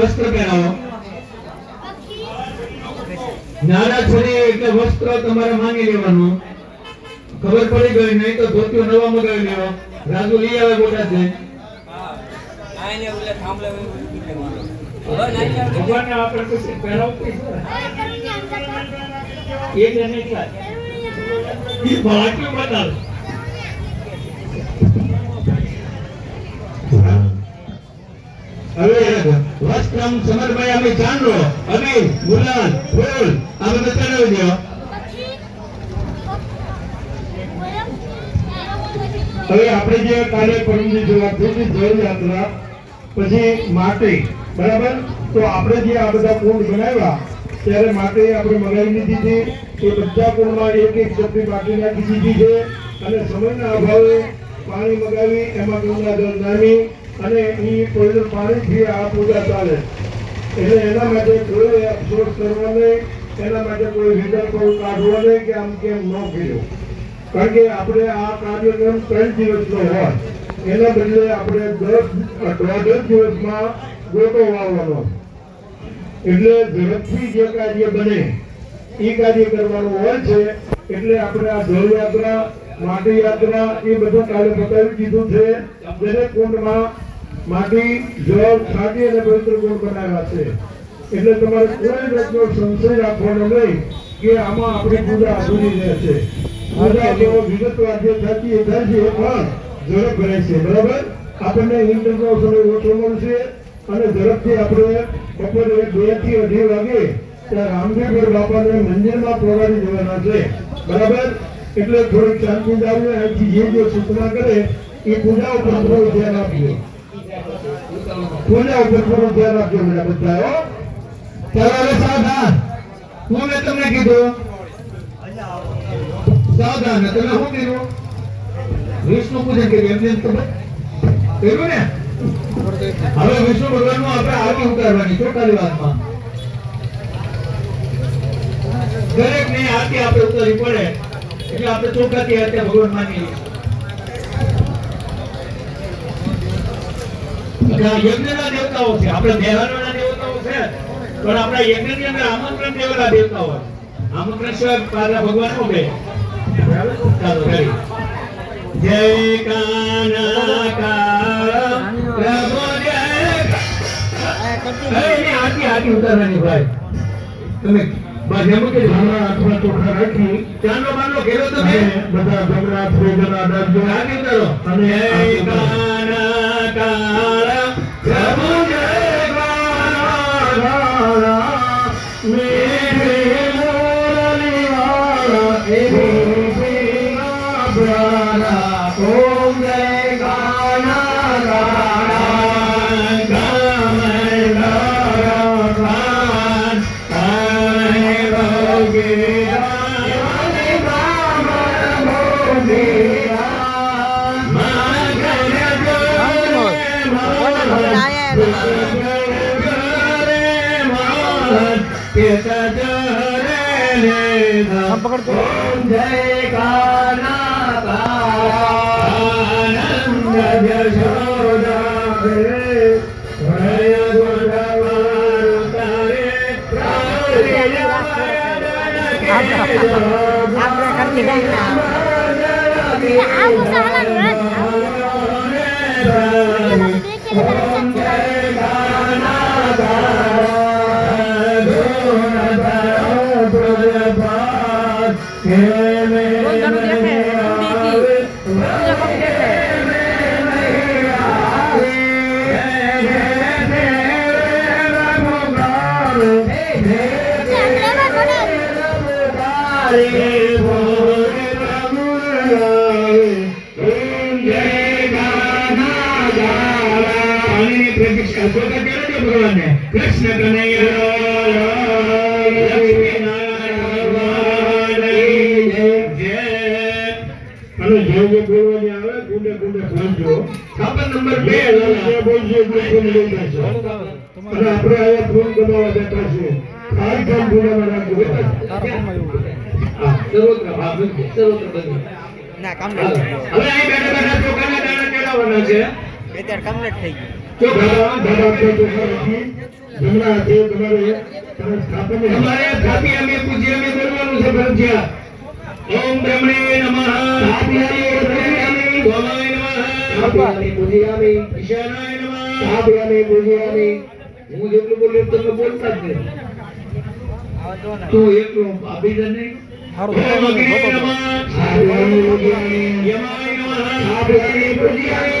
વસ્ત્ર પહેરાવો. નાના છોડી એટલે વસ્ત્ર તમારે માંગી લેવાનું. ખબર પડી ગઈ નહીં તો ધોતીઓ નવા મગાવી લેવો. રાજુ લઈ આવે બોટા છે. ભગવાનને આપણે પહેરાવતી એક એટલા. હવે વસ્ત્રમ સમર્પયામિ ચાંદ્રો. અબીર ગુલાલ ફૂલ આ બધું ચડાવી દો. હવે આપણે જે કાલે પરમજી જે થઈ જળ યાત્રા પછી માટી, બરાબર? તો આપણે જે આ બધા કુંડ બનાવ્યા, ત્યારે માટી આપણે મંગાવી લીધી છે એ બધા કુંડમાં એક એક ચપટી માટી નાખી દીધી છે. અને સમયના અભાવે પાણી મગાવી, એમાં ગંગા જળ નામી અને એ પવિત્ર પાણીથી આ પૂજા ચાલે. એટલે એના માટે કોઈ અફસોસ કરવા નહીં, એના માટે કોઈ વિધર કોઈ કાઢવા નહીં કે આમ કેમ ન કર્યો. કારણ કે આપણે આ કાર્યક્રમ ત્રણ દિવસનો હોય. એના બદલે આપણે દસ દોઢ દિવસમાં ગોટો વાવવાનો. એટલે ઝડપથી જે કાર્ય બને એ કાર્ય કરવાનું હોય છે. એટલે આપણે આ જળ યાત્રા માટી યાત્રા, એ બધું કાલે બતાવી દીધું છે. દરેક કુંડમાં માટી જળ છાંટી અને પવિત્ર ગુણ બનાવ્યા છે. એટલે તમારે કોઈ જાતનો સંશય રાખવાનો નહીં કે આમાં આપણી પૂજા અધૂરી રહેશે પૂજા જેવો વિગતવાર જે થતી એ થાય છે એ પણ ઝડપ રહે છે. બરાબર? આપણને ઇન્ટરનો સમય ઓછો મળશે અને ઝડપથી આપણે બપોરે બેથી અઢી વાગે ત્યાં રામદેવગઢ બાપાને મંદિરમાં પ્રવારી જવાના છે. બરાબર? એટલે થોડીક શાંતિ જાળવી અહીંથી જે જે સૂચના કરે એ પૂજા ઉપર થોડું ધ્યાન આપજો. પૂજા ઉપર થોડું ધ્યાન આપજો બધા બધા ચાલો સાવધાન. હું તમને કીધું? સાવધાન. તમે શું કર્યું વિષ્ણુ પૂજન કર્યું. એમ જેમ તમે કર્યું ને? હવે વિષ્ણુ ભગવાનનું આપણે આરતી ઉતારવાની ચોખાલી વાતમાં. દરેક ને આરતી આપણે ઉતારવી પડે. એટલે આપણે ચોખાથી આરતી ભગવાન માની યજ્ઞના દેવતાઓ છે આપણે દેવતાઓ છે પણ આપણા યજ્ઞની અંદર આમંત્રણ દેવાના દેવતાઓ હોય. આમંત્રણ સિવાય ભગવાન નો બે ચાલો ready. જય કાનાકા પ્રભુ જય આરતી આરતી ઉતારવાની ભાઈ તમે બસ એમ કે હમણાં હાથમાં ચોખા રાખી ઘેરો તમે? બધા ભોજન આદાન આરતી ઉતારો અને જય આરતી પ્રભુ જય ઓમ જય ગાના ઓમ જય ગાના આનંદ જશોદા હરે આપણે કરતી જે જે બોલવાની આવે કુંડે કુંડે બોલજો સ્થાપન પૂજામાં રાખજો હા, સર્વત્ર હા, બધે, સર્વત્ર બધે. ના કામ હવે અહીં બેઠા બેઠા ચોખાના દાણા કેળવવાના છે અત્યારે કમ્પ્લીટ થઈ ગયું ચોખા દાદા આપજો ચોખા રાખી જમણા હાથે તમારે તમે સ્થાપનને તમારે થાપી અમે પૂજી અમે કરવાનું છે ફરજિયાત ઓમ બ્રહ્મણે નમઃ થાપી અમે પૂજ્યામિ ગોમાય નમઃ થાપી અમે પૂજ્યામિ ઈશાનાય નમઃ થાપી અમે પૂજ્યામિ હું જેટલું બોલ્યો તમે બોલતા જ નહીં હવે જો ને તું એકલો આપી દે નહીં હારું. ઓમ અગ્નિ નમઃ થાપી અમે પૂજ્યામિ યમાય નમઃ થાપી અમે પૂજ્યામિ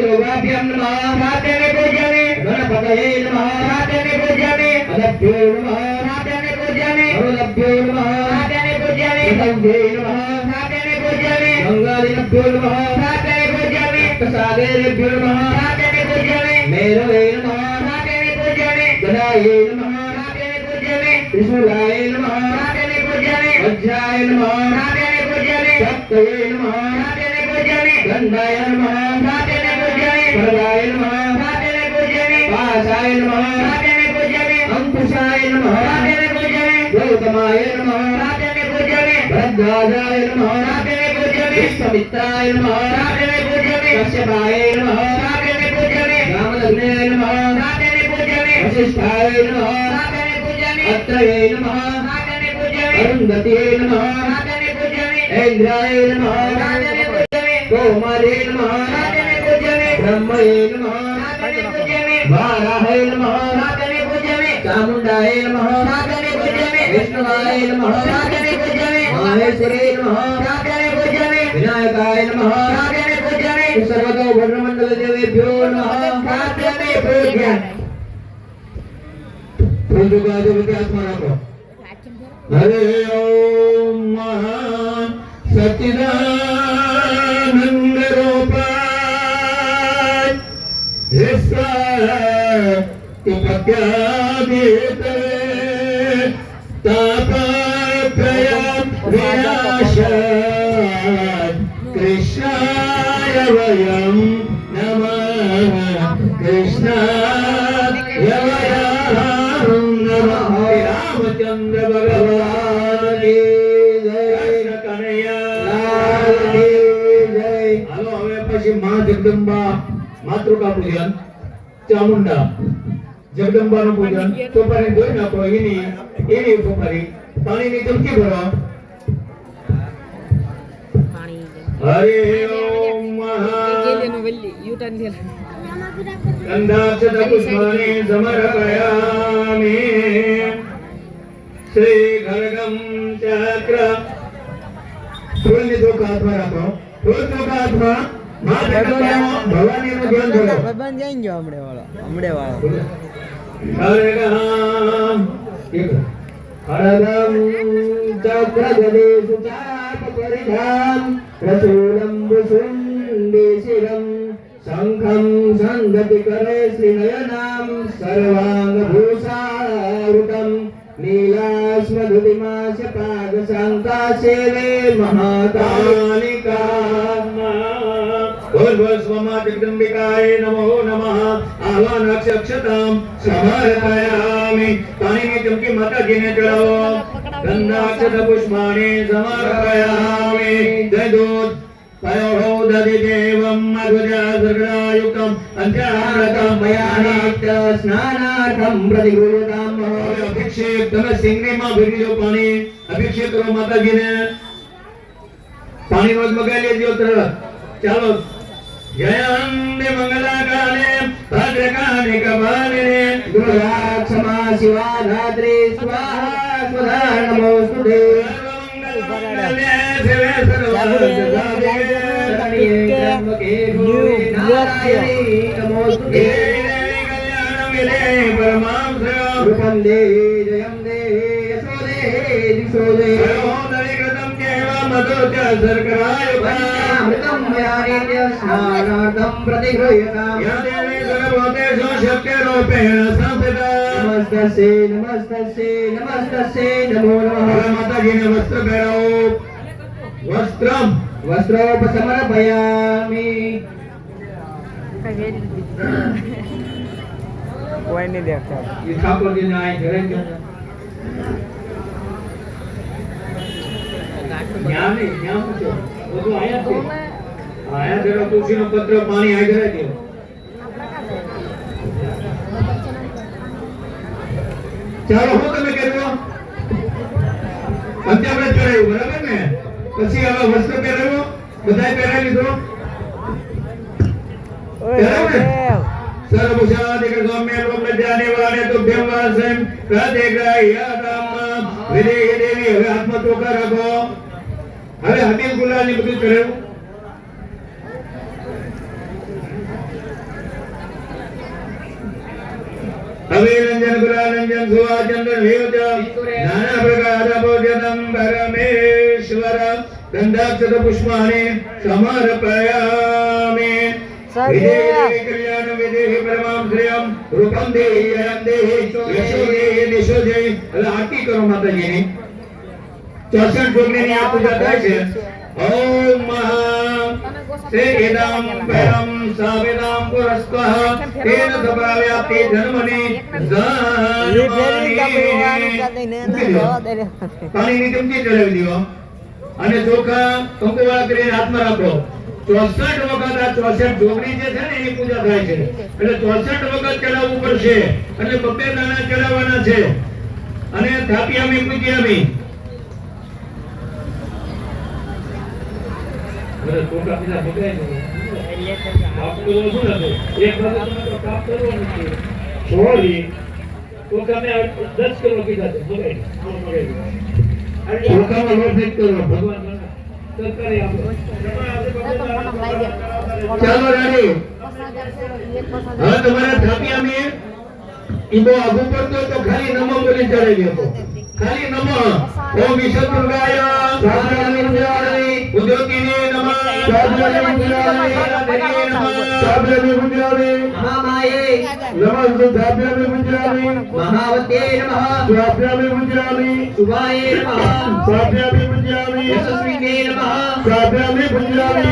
પૂજ્યામિ સત્યોગાભ્યમ નમઃ થાપી અમે પૂજ્યામિ ગણપતયે નમઃ થાપી અમે પૂજ્યામિ અલભ્યો નમઃ થાપી અમે પૂજ્યામિ અવલભ્યો નમઃ થાપી અમે પૂજ્યામિ સંઘે નમઃ થાપી અમે પૂજ્યામિ ગંગાલિનભ્યો નમઃ થાપી અમે પૂજ્યામિ પ્રસાદેભ્યો નમઃ થાપી અમે પૂજ્યામિ મેરવે નમઃ થાપી અમે પૂજ્યામિ ગદાયે નમઃ થાપી અમે પૂજ્યામિ ત્રિશૂલાય નમઃ થાપી અમે પૂજ્યામિ વજ્રાય નમઃ થાપી અમે પૂજ્યામિ શક્તયે નમઃ થાપી અમે પૂજ્યામિ ગંધાય નમઃ થાપી અમે પૂજ્યામિ વરદાય નમઃ થાપી અમે પૂજ્યામિ પાસાય નમઃ થાપી અમે પૂજ્યામિ અંકુશાય નમઃ થાપી અમે પૂજ્યામિ ગૌતમાય નમઃ થાપી અમે પૂજ્યામિ ભરદ્વાજાય નમઃ થાપી અમે પૂજ્યામિ વિશ્વમિત્રાય નમઃ થાપી અમે પૂજ્યામિ કશ્યપાય નમઃ થાપી અમે પૂજ્યામિ રામલગ્ને નમઃ થાપી અમે પૂજ્યામિ વસિષ્ઠાય નમઃ થાપી અમે પૂજ્યામિ અત્રये નમઃ થાપી અમે પૂજ્યામિ નમઃ પૂજ્યામિ નમઃ. પૂજ્યામિ નમઃ બ્રહ્મયે નમઃ. થાપી અમે વારાહે નમઃ. અમે પૂજ્યામિ વિષ્ણુવાય નમઃ. થાપી અમે મહેશ્વરે નમઃ. થાપી અમે વિનાયકાય નમઃ. થાપી અમે સર્વતો ભદ્રમંડલ દેવેભ્યો નમઃ થાપી અમે પૂજ્યામિ પૂજ્યપાદવતી રાખો. હરે ઓમ મહા હિસ્સા તુપત્યાદિત તાપત્રય વિનાશાય કૃષ્ણાય વયમ નમઃ કૃષ્ણાય વયમ નમઃ રામચંદ્ર ભગવાન જય કનૈયા જય હાલો હવે પછી માં જગદંબા માતૃકા પૂજન ચામુંડા જગદંબાનું પૂજન ચોપારી ધોઈ નાખો એની એની ચોપારી પાણીની ચમચી ભરવા હરે ઓમ સમર્પયામિ. શ્રી ચક્ર. ફૂલની હાથમાં રાખો. ફૂલ હાથમાં ધ્યાન ધરો. ભગવાન જઈ ગયો હમણે વાળો હમણે વાળો. కరగం చక్రగణేషు చాప పరిధాం ప్రచూలం వసుండేశిరం శంఖం సంగతి కరే శ్రీనయనాం. సర్వాంగభూషారుతం నీలాశ్మధుతిమాశ పాద సంకాశేవే మహాకాళికా. શ્રીનયનામ સર્વાંગ ભૂષાવૃતમ નીલાસ્મધુતિમાસ પાદ શાંતાશેવે ભૂર્ભુવસ્વમાં જગદંબિકાય નમો નમઃ આહ્વાનક્ષક્ષતામ સમર્પયામિ પાણીની ચમચી માતાજીને ચડાવો ગંધાક્ષત પુષ્પાણિ સમર્પયામિ જય દૂત પયો દધિદેવમ મધુજા સર્ગણાયુક્તમ પંચામૃતમ મયાનિત્ય સ્નાનાર્થમ પ્રતિગૃહતામ હવે અભિષેક તમે સિંગણીમાં ભેગી દો પાણી અભિષેક કરો માતાજીને પાણી રોજ મગાઈ લેજો તરત ચાલો जयवन्दे मङ्गलाकाले भद्रकालिकपालिने दुर्गाक्षमा शिवा धात्री स्वाहा स्वधा नमोऽस्तु परमां जयं देहि यशो देहि दिशो देहि દેહી યશો દેહી દિશો અમૃતમ મયાનિત્ય સ્નાનાર્થમ પ્રતિગૃહ્યતામ નમસ્તસ્ય નમસ્તસ્ય નમસ્તસ્ય નમો નમઃ વસ્ત્રમ વસ્ત્રોપસમર્પયામિ કોઈ નહીં દેખતા ઠાકોરજીને આ ઘરે જ્ઞાન નહીં, જ્ઞાન પૂછો. બધું અહીંયા છે. અહીંયા જરા તુલસીનો પત્ર પાણી આ ઘરે ચાલો હું તમે કર્યો અત્યારે ચડાયું બરાબર ને? પછી હવે વસ્ત્ર પહેરાવ્યો. બધાય પહેરાવી લીધો. ઓય બરાબર. દેવ સર્વભૂષાધિક સૌમ્ય લોકલજ્જાને વાણે તુભ્યં વાસન પ્રતિગ્રહ્યતમ વિદેહી દેવી હવે હાથમાં ચોખા રાખો. હવે હબીલ ગુલાલ ને બધું નાના પ્રકાર ભોજનમ પરમેશ્વર ગંધાક્ષત સમર્પયામિ. વિજય કલ્યાણ વિદેહી પરમામ શ્રેયમ. રૂપમ દેહી અયમ દેહી. યશો દેહી દિશો દેહી એટલે આરતી કરો માતાજીની. ચોસઠ જોગણીની આ પૂજા થાય છે. ઓમ મહા તે એદામ પરમ સાવેદામ પુરસ્તઃ. તેન સભાવ્યાપ્તિ જન્મની એ ફેરી કાપવાનું કાંઈ ને ના જવા દે રે. પાણીની ચમચી ચડાવી દો અને ચોખા કંકુવાળા કરીને હાથમાં રાખો. ચોસઠ વખત આ ચોસઠ જોગણી જે છે ને એની પૂજા થાય છે. એટલે ચોસઠ વખત ચડાવવું પડશે. એટલે બબ્બે દાણા ચડાવવાના છે. અને થાપિયામી પૂજ્યામી ચોખા બીજા બગાય નહીં. એક વખત તમે. ચાલો ખાલી નમો ખાલી નમો ઓમ વિષ્ણુર્ગાય સાધ્યામી પૂજામી ઉદ્યોગિને નમઃ. પૂજામી નમઃ સાભ્યામી પૂજ્યામિ મહામાયે નમસ્તે સાભ્યામી પૂજ્યામિ મહાવતે નમઃ. નમઃ. યશસ્વિને નમઃ.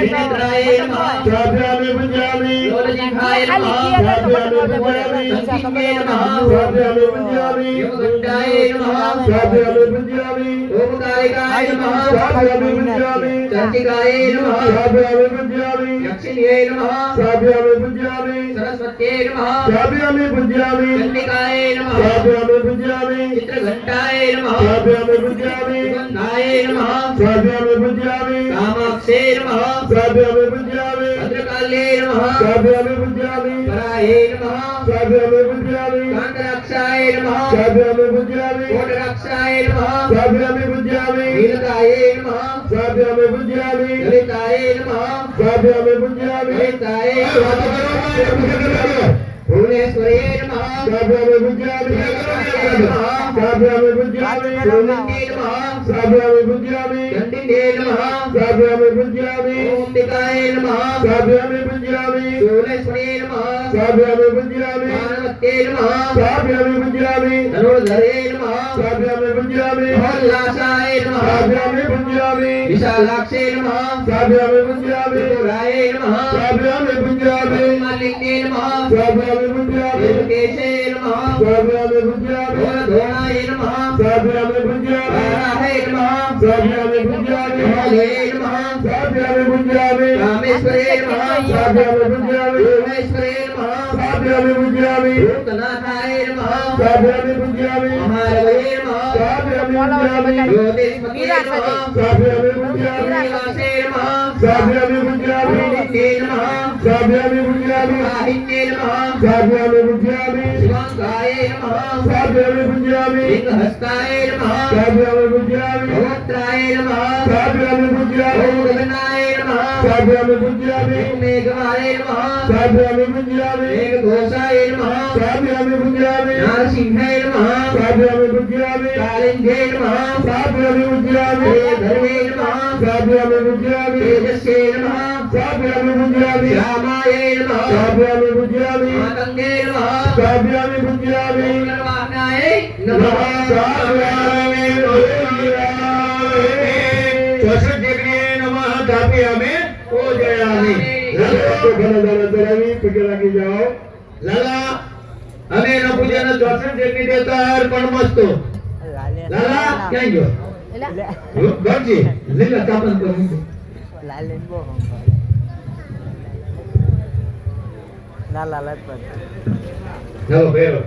વિનેત્રાય નમઃ. લોલજીભાય નમઃ. નમઃ. નમઃ. ઓમકારિકાય નમઃ. ચંડિકાય નમઃ સાભ્યામી પૂજ્યામિ દક્ષિણ્યે નમઃ સાભ્યામી પૂજ્યામિ સરસ્વત્यै નમઃ સાભ્યામી પૂજ્યામિ ચિત્રઘંટાય નમઃ સાભ્યામી પૂજ્યામિ સુગંધાય નમઃ સાભ્યામી પૂજ્યામિ કામાક્ષે નમઃ સાભ્યામી પૂજ્યામિ ભદ્રકાલ્યે નમઃ સાભ્યામી પૂજ્યામિ પરાયે નમઃ સાભ્યામી પૂજ્યામિ કાંતરક્ષાય નમઃ સાભ્યામી પૂજ્યામિ કોટરક્ષાય નમઃ સાભ્યામી પૂજ્યામિ નીલકાય નમઃ સાભ્યામી પૂજ્યામિ લલિતાય નમઃ સાભ્યામી પૂજ્યામિ લલિતાય વાતો નમઃ કરો ભુવનેશ્વરી નમઃ સાભ્યામી પૂજ્યામિ સાભ્યામી પૂજ્યામિ ગોવિંદે નમઃ સાભ્યામી પૂજ્યામિ ચંડિને નમઃ સાભ્યામી પૂજ્યામિ ઓમનિકાય નમઃ સાભ્યામી પૂજ્યામિ ભુવનેશ્વરી નમઃ સાભ્યામી પૂજ્યામિ માનવતે નમઃ સાભ્યામી પૂજ્યામિ ધનુર્ધરે નમઃ સાભ્યામી પૂજ્યામિ મહોલ્લાસાય નમઃ સાભ્યામી પૂજ્યામિ વિશાલાક્ષે નમઃ સાભ્યામી પૂજ્યામિ ત્રિપુરાય નમઃ સાભ્યામી પૂજ્યામિ માલિન્યે નમઃ સાભ્યામી પૂજ્યામિ વેંકટેશે નમઃ સાભ્યામી પૂજ્યામિ ધોરધોણાય નમઃ સાભ્યામી પૂજ્યામિ વારાહે નમઃ સાભ્યામી પૂજ્યામિ મહોદયે નમઃ સાભ્યામી પૂજ્યામિ રામેશ્વરે નમઃ સાભ્યામી પૂજ્યામિ ભુવનેશ્વરે નમઃ સાભ્યામી પૂજ્યામિ ભૂતનાથાય નમઃ સાભ્યામી પૂજ્યામિ મહારવયે નમઃ સાભ્યામી પૂજ્યામિ જ્યોતિષ્મતે નમઃ સાભ્યામી પૂજ્યામિ શ્રીનિવાસે નમઃ સાભ્યામી પૂજ્યામિ વિનિત્ये નમઃ સાભ્યામી પૂજ્યામિ વાહિન્ये નમઃ સાભ્યામી પૂજ્યામિ શિવાંગાય નમઃ સાભ્યામી પૂજ્યામિ લિંગહસ્તાય નમઃ સાભ્યામી પૂજ્યામિ ભદ્રાય નમઃ સાભ્યામી ઓમ પૂજ્યામી ગગનાય નમઃ સાભ્યામી પૂજ્યામી ઓમ મેઘવાય નમઃ સાભ્યામી પૂજ્યામી મેઘઘોષાય નમઃ સાભ્યામી પૂજ્યામી નારસિંહાય દાડા ચલાવી પગે લાગી જાઓ. લાલા અને એના પૂજાનો દર્શન જેટલી દેતા અર્પણ મસ્તો. લાલા ક્યાં ગયો? ગણજી લીલા તાપન તો મૂકો. લાલે બહુ ના લાલત પર. ચાલો ભેરો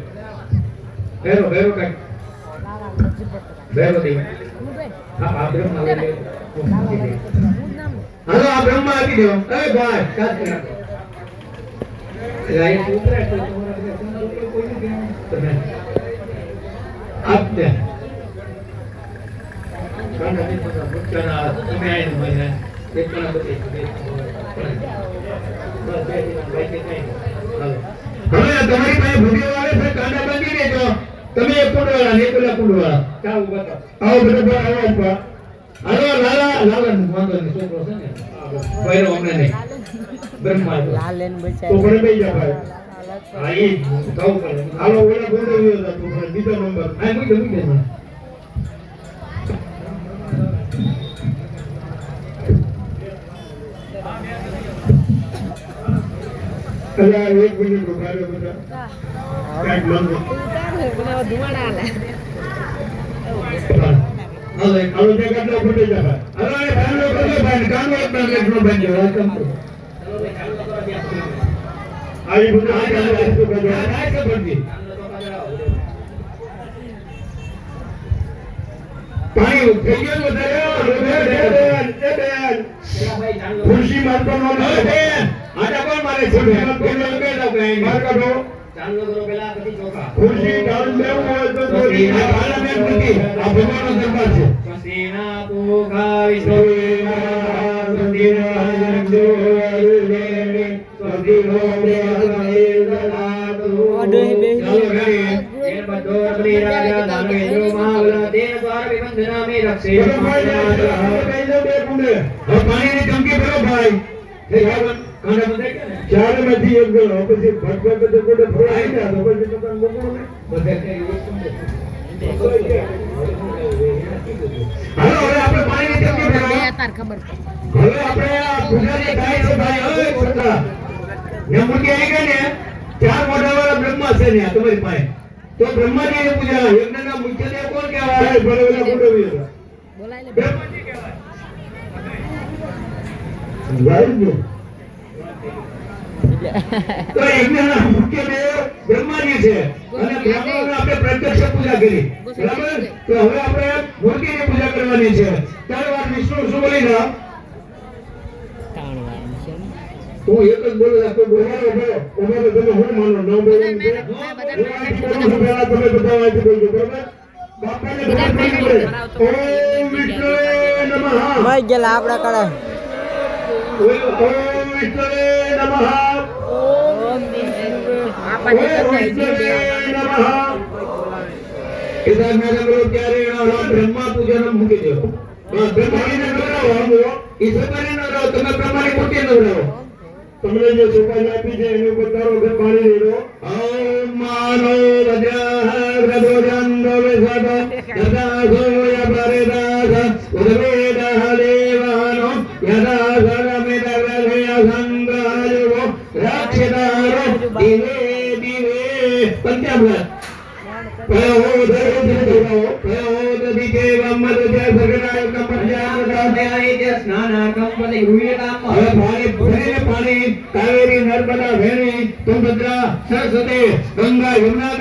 ભેરો ભેરો કાંઈ ભેરો દે હા આ બ્રહ્મા લઈ લે. હાલો આ બ્રહ્મા આપી દો એ ભાઈ કાટ કરા લાઈ તો તમારા બધા સુંદર ઉપર કોઈ નથી તમે આપ દે કાંડા ની પતા તમે આઈને મને એક પણ બધી હવે તમારી પાસે ભૂડિયો આવે છે કાંડા બાંધી દેજો. તમે એક કુંડવાળા ને પેલા કુંડવાળા. ચાલો બતાવો આવો બધા આવો ઉપર હાલો લાલા લાલા નું વાંધો નહીં છોકરો છે ને? ભૈરવ અમને નહીં. બ્રહ્મા તો. લાલે તો બચાય બેસી જા હા એ કહું હાલો ઓલા ગુંડો વિયો હતા બીજો નંબર. હા મૂકી મૂકી એટલે એક મિનિટ ઊભા બધા કાંઈક મંદિર હાલો એક હાલો જે કાટલા ફૂટી જા ભાઈ. હાલો એ ભાઈ કાનો એક ના લેખનો બાંધજો વેલકમ ટુ આવી બધું આ કાટલા ફૂટી કરજો. થાય છે ભટજી પાણી થઈ ગયું વધારે એ બેન, બેન. ખુરશી મારતો ન બેન આટા કોણ મારે છે બેન. કોણ લગે દો કઈ બહાર કાઢો. ખુરશી ડાળ લેવું હોય તો દોરી. આ પાર્લામેન્ટ નથી. આ ભગવાનનો દરબાર છે. હવે પાણીની ટંકી ભરો ભાઈ. એ કાંડા ગયા ને? એક ગણો પછી બધે ગયા તો પછી ને. હવે આપણે આ પૂજારી છે ભાઈ. હવે છોકરા ને આવી ને ચાર મોઢા વાળા બ્રહ્મા છે ને તમારી પાસે. તો બ્રહ્માજી ની પૂજા યજ્ઞના મુખ્ય દેવ કોણ કહેવાય? બ્રહ્માજી કહેવાય. તો યજ્ઞના મુખ્ય દેવ બ્રહ્માજી છે અને બ્રહ્માને આપણે પ્રત્યક્ષ પૂજા કરી બરાબર તો હવે આપણે મૂર્તિની પૂજા કરવાની છે ત્યારે વાત વિષ્ણુ શું બોલી રહ્યા હું એક જ બોલું છું, કોઈ બોલાવો ભલો. અમારે તમે શું માનો? ન બોલવાનું છે? હું અહીંથી બોલું છું, પહેલા તમે બધા અહીંથી બોલજો, બરાબર? બાપાને ભેટ માગી ઓમ નમઃ. આપડા વિષ્ણુએ નમઃ. ઓમ નમઃ. બોલો બ્રહ્મા પૂજન મૂકી દો બસ બ્રહ્માજીને નવરાવો તમને જે સોપારી આપી છે એનો પોતાનો ઘર પાણી લઈ લો ઓમ માનો વજ્રઃ પ્રબોધન વિશ્વદ તથાસો યપરિદાસ ઉદ્વેદઃ દેવાનો પંચામૃત કાવેરી નર્મદા વેણી તુંગભદ્રા સરસ્વતી ગંગા યમુના